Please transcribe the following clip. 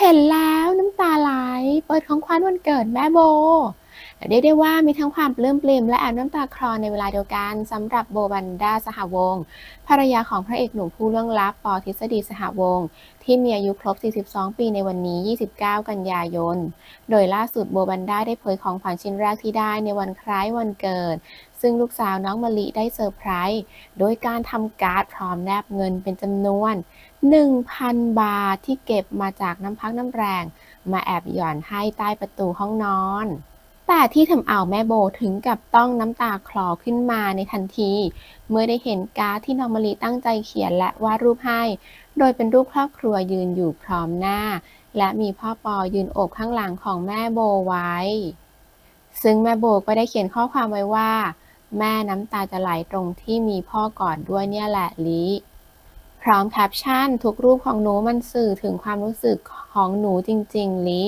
เห็นแล้วน้ำตาไหล เปิดของขวัญวันเกิดแม่โบ เรียกได้ว่ามีทั้งความปลื้มปริ่มและแอบน้ำตาคลอในเวลาเดียวกันสำหรับโบวันดาสหวงศ์ภรรยาของพระเอกหนุ่มผู้ล่วงลับปอทฤษฎีสหวงศ์ที่มีอายุครบ 42 ปีในวันนี้ 29 กันยายน โดยล่าสุดโบวันด้าได้เผยของขวัญชิ้นแรกที่ได้ในวันคล้ายวันเกิด ซึ่งลูกสาวน้องมะลิได้เซอร์ไพรส์โดยการทำการ์ดพร้อมแนบเงินเป็นจำนวน 1,000 บาทที่เก็บมาจากน้ำพักน้ำแรง มาแอบหย่อนให้ใต้ประตูห้องนอน แต่ที่ทำเอาแม่โบถึงกับต้องน้ำตาคลอขึ้นมาในทันที เมื่อได้เห็นการ์ดที่น้องมะลิตั้งใจเขียนและวาดรูปให้ โดยเป็นรูปครอบครัวยืนอยู่พร้อมหน้า และมีพ่อปอยืนโอบข้างหลังของแม่โบไว้ ซึ่งแม่โบก็ได้เขียนข้อความไว้ว่า แม่น้ำตาจะไหลตรงที่มีพ่อกอดด้วยเนี่ยแหละลิพร้อมแคปชั่นทุกรูปของหนูมันสื่อถึงความรู้สึกของหนูจริง ๆ ลิ